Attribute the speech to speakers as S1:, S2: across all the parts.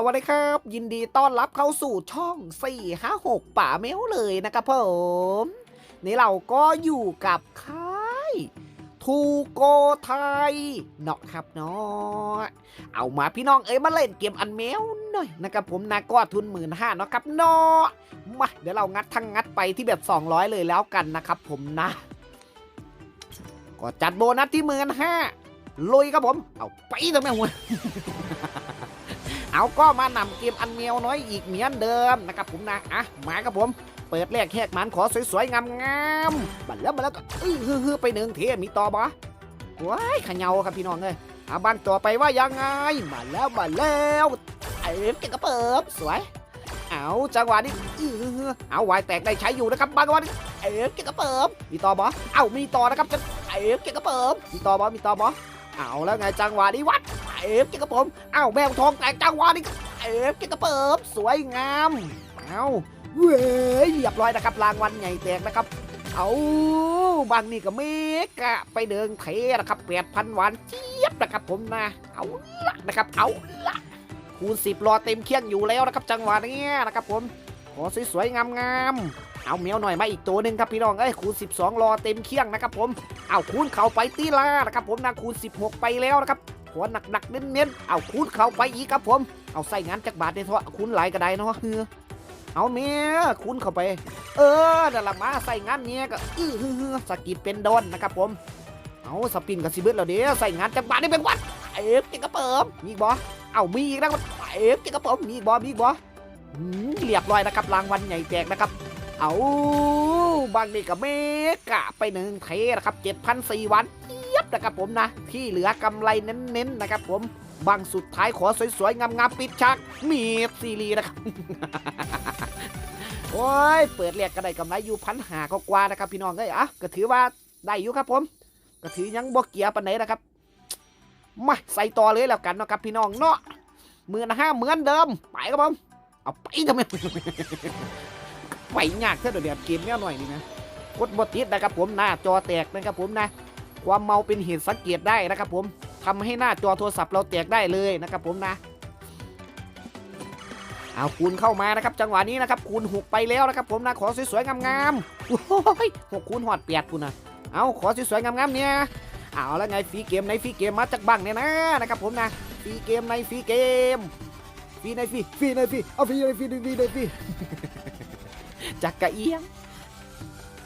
S1: สวัสดีครับ ยินดีต้อนรับเข้าสู่ช่อง 456 ป่าเมลเลยนะครับผม นี่เราก็อยู่กับค่ายทูโกไทยเนาะครับเนาะเอามาพี่น้องเอ้ยมาเล่นเกมอันเมลหน่อยนะครับผมนะก็ทุนหมื่นห้าเนาะครับเนาะมาเดี๋ยวเรางัดทั้งงัดไปที่แบบ 200 เลยแล้วกันนะครับผมนะก็จัดโบนัสที่หมื่นห้าลุยครับผม เอาไปทำไมหัว เอาก็มานำเกมอันเมียวน้อยอีกเหมือนเดิมนะครับผมนะอะมาครับผม เปิดแรกแหกมันขอสวยๆงามๆบัดแล้วมาแล้วก็อื้อฮือๆไปหนึ่งเทมีต่อบ่ว้ายขยาครับพี่น้องเลยอาบ้างต่อไปว่ายังไงมาแล้วมาแล้วเอ้เก่งกระเปิบสวยเอาจังหวะนี้อื้อฮือๆเอาวายแตกได้ใช้อยู่นะครับบางวันเอ้ยเก่งกระเปิบมีต่อบ่เอามีต่อนะครับจะเอ้ยเก่งกระเปิบมีต่อบ่มีต่อบ่เอาแล้วไงจังหวะนี้วัด เอฟเก่งกระผมอ้าวแมวทองแตกจังหวะนี้เอฟเก่งกระเปิบสวยงามเอาเว้ยเรียบร้อยนะครับรางวัลใหญ่แตกนะครับ เอาบางนี่ก็เมกะไปเดินเทนะครับแปดพันวันเจี๊ยบนะครับผมนะ เอาละนะครับ เอาละคูณสิบรอเต็มเคียงอยู่แล้วนะครับ จังหวะนี้นะครับผมขอสวยๆงามๆเอาแมวหน่อยมาอีกตัวหนึ่งครับพี่น้องเอ้ยคูณ 12 รอเต็มเคียงนะครับผมเอาคูณเข้าไปตีลานะครับผมนะคูณ 16 ไปแล้วนะครับ หัวหนักๆเน้นๆเอาคูณเข้าไปอีกครับผม เอาใส่งานจากบาทในทว่าคูณหลายก็ได้เนาะเฮือเอาเมียคูณเข้าไป เออนั่นลมาใส่งานเนี้ยก็อื้อฮือสกิดเป็นโดนนะครับผม เอาสปินกับซิเบิร์แล้วเดี๋ยวใส่งานจากบาทนี่เป็นวัดเอฟเก่งกระเปิมมีบอเอามีอีกนะเอฟเก่งกระเปิมมีบอมีอีบอเรียบร้อยนะครับรางวัลใหญ่แจกนะครับ เอาบางนี่กับเมกะไปหนึ่งเทนะครับเจ็ดพันสี่วัน นะครับผมนะ ที่เหลือกำไรเน้นๆนะครับผมบางสุดท้ายขอสวยๆ งามๆ ปิดฉากมีซีรีส์นะครับ โอ้ย เปิดเรียกก็ได้กำไรอยู่พันหากกว่านะครับพี่น้องเอ้ยอะก็ถือว่าได้อยู่ครับผม ก็ถือยังบ่เกียปันไหนนะครับ มาใส่ต่อเลยแล้วกันเนาะครับพี่น้องเนาะหมื่นห้าเหมือนเดิม ไปครับผม เอาไปทำไมไปยากเท่าเดียวเกมเนี้ยหน่อยนี่นะกดบติดนะครับผมหน้าจอแตกนะครับผมนะ ความเมาเป็นเหตุสังเกตได้นะครับผมทำให้หน้าจอโทรศัพท์เราแตกได้เลยนะครับผมนะเอาคูณเข้ามานะครับ จังหวะนี้นะครับคูณหกไปแล้วนะครับผมนะขอสวยๆงามๆโอ้ยหกคูณหอดเปียดคุณนะเอาขอสวยๆงามๆเนี่ยเอาแล้วไงฟรีเกมในฟรีเกมมาจากบังเนี่ยนะนะครับผมนะฟรีเกมในฟรีเกมฟรีในฟรีฟรีในฟรีเอาฟรีในฟรีฟรีในฟรีจักกะเอียง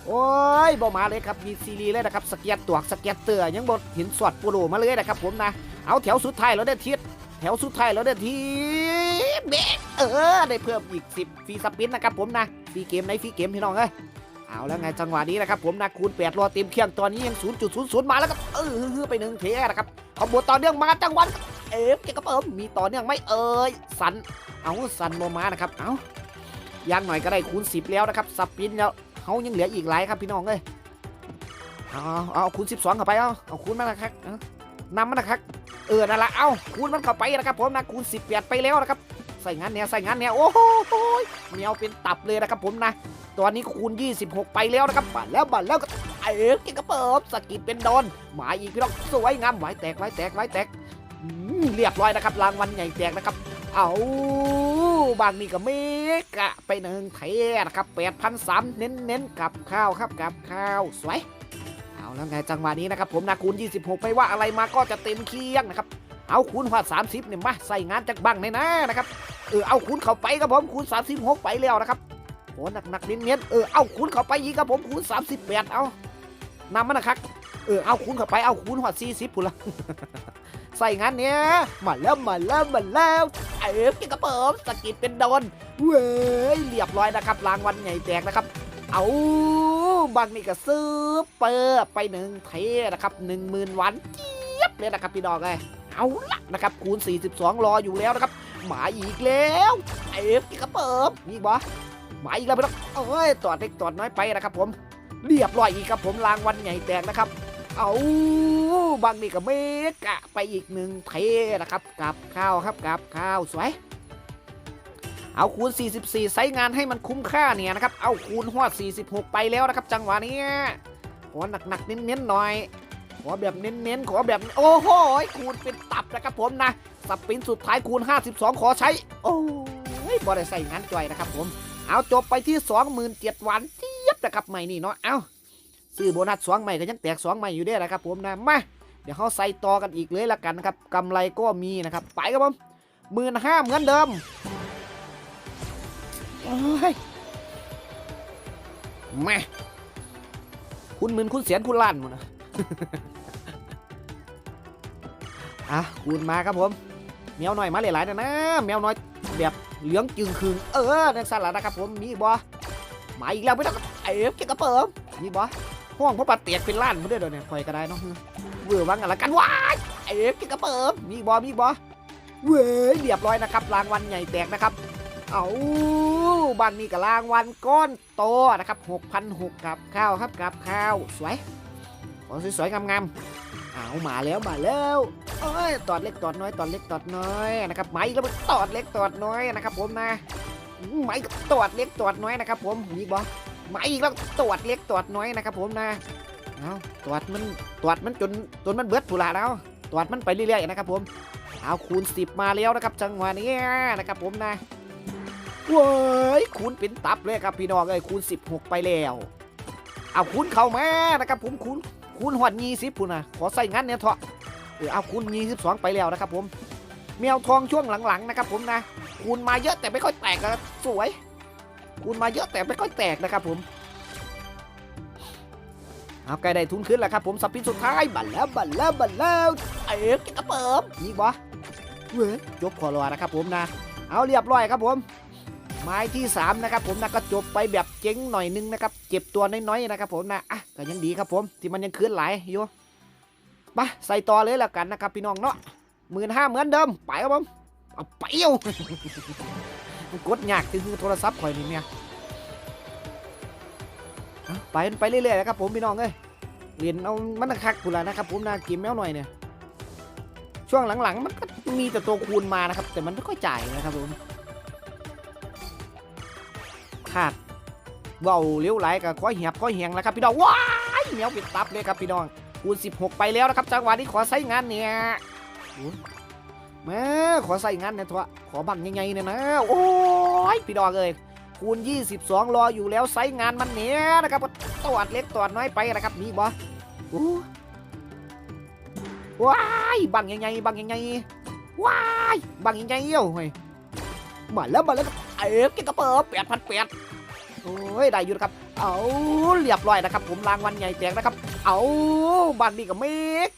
S1: โอ้ยบอมาเลยครับมีซีรีส์เลยนะครับสเก็ตตัวสเก็ตเตอยังบดห็นสวดปูโรมาเลยนะครับผมนะเอาแถวสุดท้ายแล้วได้ทิศแถวสุดท้ายแล้วได้ทีเบกเออได้เพิ่มอีก 10ฟรีสปินนะครับผมนะฟรีเกมในฟรีเกมพี่น้องเอ้ยเอาแล้วไงจังหวะนี้นะครับผมนะคูณ8รอเต็มเคียงตอนนี้ยัง 0.00 มาแล้วครับเออไปหนึ่งเทนะครับขบวนต่อเนื่องมาจังหวะเอฟเก็บกระเปิมมีต่อเนื่องไหม่เอ่ยสันเอาสันโมมานะครับเอายังหน่อยก็ได้คูณ 10 แล้วนะครับสปินแล้ว เขายังเหลืออีกหลายครับพี่น้องเอ้ยเอาเอาคูณ12เข้าไปเอาเอาคูณมานะครับนำมานะครับเออนั่นละเอาคูณมันเข้าไปนะครับผมนะคูณ18ไปแล้วนะครับใส่งานเนี่ยใส่งานเนี่ยโอ้โหแมวเป็นตับเลยนะครับผมนะตอนนี้คูณ 26 ไปแล้วนะครับบัดแล้วบัดแล้วก็เอ๋เก่งกระเปิบสกิดเป็นโดนหมายอีกพี่น้องสวยงามไหวแตกไหวแตกไหวแตกเรียบร้อยนะครับรางวัลใหญ่แตกนะครับ เอา บางนี่ก็เมกะไปหนึ่งเทนะครับแปดพันสามเน้นเน้นกับข้าวครับกับข้าวสวย เอาแล้วไงจังหวะนี้นะครับผมนะคูณ 26 ไม่ว่าอะไรมาก็จะเต็มเคียงนะครับ เอาคูณหัด30เนี่ยมาใส่งานจากบังในนะนะครับ เออเอาคูณเข้าไปครับผมคูณ 36 ไปแล้วนะครับโอ้หนักหนักๆเน้นเน้นๆเออเอาคูณเข้าไปอีกครับผมคูณ 38 เอานำมันนะครับเออเอาคูณเข้าไปเอาคูณหัด40พุ่นละ ส่งานเนี้ยมาแล้วมาแล้วมาแล้วเอฟกินกระเปิมสกิดเป็นโดน เว้ยเรียบร้อยนะครับรางวัลใหญ่แตกนะครับ เอาบางนี่ก็ซื้อเปิดไปหนึ่งเทนะครับหนึ่งหมื่นวันเจี๊ยบเลยนะครับพี่ดอกเลยเอาละนะครับคูณ 42 รออยู่แล้วนะครับหมาอีกแล้วเอฟกินกระเปิมมีอีกบ่หมาอีกแล้วพี่ดอกเอ้ยตอดเล็กตอดน้อยไปนะครับผมเรียบร้อยอีกครับผมรางวัลใหญ่แตกนะครับ เอาบางนี่ก็เมกะไปอีกหนึ่งเทนะครับกับข้าวครับกับข้าวสวย เอาคูณ 44ไซส์งานให้มันคุ้มค่าเนี่ยนะครับ เอาคูณหอด 46 ไปแล้วนะครับ จังหวะนี้ขอหนักๆเน้นๆหน่อย ขอแบบเน้นๆขอแบบโอ้โหคูณเป็นตับนะครับผมนะสปรินสุดท้ายคูณ 52 ขอใช้ โอ้ยบอได้ใส่งานจ่อยนะครับผม เอาจบไปที่ 27,000วันเทียบนะครับใหม่นี่เนาะเอา ซื้อโบนัสสองใหม่ก็ยังแตกสองใหม่อยู่เด้นะครับผมนะมาเดี๋ยวเขาใส่ต่อกันอีกเลยละกันนะครับกำไรก็มีนะครับไปครับผมหมื่นห้าเหมือนเดิมแม่คุณหมื่นคุณเสียนคุณล้านหมดนะอะคูณมาครับผมแมวหน่อยมาหลายๆนะนะแมวน้อยแบบเหลืองจึงคืงเออนั่นสั่นละนะครับผมมีบ่มาอีกแล้วไม่ต้องเอฟเก็บกระเปิมมีบ่ ห้องพระปัดเตียกเป็นล้านมาด้วยเดี๋ยวเนี่ยคอยก็ได้เนาะเบื่อวังกันละกันว้ายเอฟก็บกระเปิมมีบ่มีบ่เว้ยเรียบร้อยนะครับรางวัลใหญ่แตกนะครับ เอาบ้านนี้กับรางวัลก้อนโตนะครับ6,600กับข้าวครับกับข้าวสวยของสวยๆงามๆเอามาแล้วมาแล้วเอ้ยตอดเล็กตอดน้อยตอดเล็กตอดน้อยนะครับไม้แล้วมันตอดเล็กตอดน้อยนะครับ ผมนะไม้ตอดเล็กตอดน้อยนะครับ ผมมีบอ ม้อีกแล้วตอดเล็กตอดน้อยนะครับผมนะเอาตอดมันตอดมันจนจนมันเบิดผุละแล้วตอดมันไปเรื่อยๆนะครับผมเอาคูณ 10 มาแล้วนะครับจังหวะนี้นะครับผมนะว้ยคูณเป็นตับเลยครับพี่น้องเอ้ยคูณ 16 ไปแล้วเอาคูณเข้ามานะครับผมคูณคูณหอดยี่สิบพุ่นนะขอใส่งั้นเนี่ยเถอะเออเอาคูณยี่สิบสองไปแล้วนะครับผมแมวทองช่วงหลังๆนะครับผมนะคูณมาเยอะแต่ไม่ค่อยแตกนะสวย คูณมาเยอะแต่ไม่ค่อยแตกนะครับผมเอาใกล้ได้ทุนขึ้นแล้วครับผมสปินสุดท้ายบัลแล้วบัลแล้วบัลแล้วเอ๋กินกระเปิมนี่บอเว้ยจบขอรอนะครับผมนะ เอาเรียบร้อยครับผม ไม้ที่สามนะครับผมนะก็จบไปแบบเจ๊งหน่อยนึงนะครับเจ็บตัวน้อยๆนะครับผมนะอะก็ยังดีครับผมที่มันยังคืนไหลอยู่ไปใส่ต่อเลยแล้วกันนะครับพี่น้องเนาะหมื่นห้าเหมือนเดิมไปครับผมเอาไปเอา กดยากคือโทรศัพท์ข่อยนี่เนี่ยไปไปเรื่อยๆนะครับผมพี่น้องเอ้ยเรียนเอามันคักกูล้วนะครับผมนะกินแมวหน่อยเนี่ยช่วงหลังๆ มันก็มีแต่ตัวคูณมานะครับ แต่มันไม่ค่อยจ่ายนะครับผมขาดเว้าเลี้ยวไหลกับก้อยเหียบก้อยเหียงแล้วครับพี่น้องว้ายเหนียวปิดตับเลยครับพี่น้องคูณ16 ไปแล้วนะครับจังหวะนี้ขอใส่งานเนี่ย แม่ขอใส่งานเนี่ยทัวขอบังยังไงเนี่ยนะ โอ้ยพี่น้องเอ้ยคูณ 22 รออยู่แล้วใส่งานมันเนี่ยนะครับตวดเล็กตวดน้อยไปนะครับมีบ่โอ้ว้ายบังยังไงบังยังไงว้ายบังยังไงเอ้าเฮ้ยมาแล้วมาแล้วเอฟกิกระเป๋าแปดพันแปดโอ้ยได้อยู่นะครับเอาเรียบร้อยนะครับ ผมรางวัลใหญ่แตกนะครับ เอาบันนี้กับเม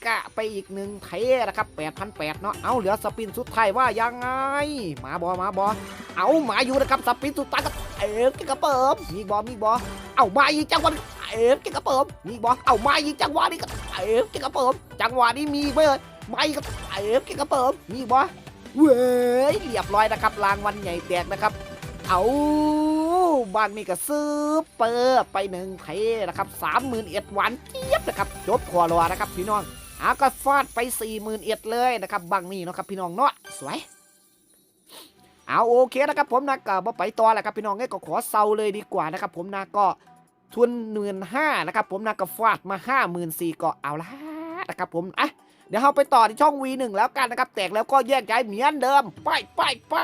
S1: กะไปอีกหนึ่งเทนะครับแปดพันแปดเนาะเอาเหลือสปินสุดท้ายว่ายังไงมาบอมาบอเอามาอยู่นะครับสปินสุดท้ายกับเอฟกินกระเป๋ามีบอมีบอเอามาอีกจังหวะเอฟกินกระเป๋ามีบอเอามาอีกจังหวะนี้กับเอฟกินกระเป๋าจังหวะนี้มีเบอร์มาอีกกับเอฟกินกระเป๋ามีบอเว้ยเรียบร้อยนะครับรางวัลใหญ่แตกนะครับ เอา บ้านนี้ก็ซื้อเปิดไปหนึ่งเทนะครับสามหมื่นเอ็ดวันเจี๊ยบนะครับจบขอรอนะครับพี่น้องอาก็ฟาดไปสี่หมื่นเอ็ดเลยนะครับบางนี้เนะครับพี่น้องเนาะสวยเอาโอเคนะครับผมนะก็บ่ไปต่อแหล้วครับพี่น้องเอ้ก็ขอเซาเลยดีกว่านะครับผมนะก็ทุนหมื่นห้านะครับผมนะก็ฟาดมาห้าหมื่นสี่ก็เอาละนะครับผมอะเดี๋ยวเราไปต่อที่ช่อง V1 แล้วกันนะครับ แตกแล้วก็แยกย้ายเหมือนเดิม ไปไปไป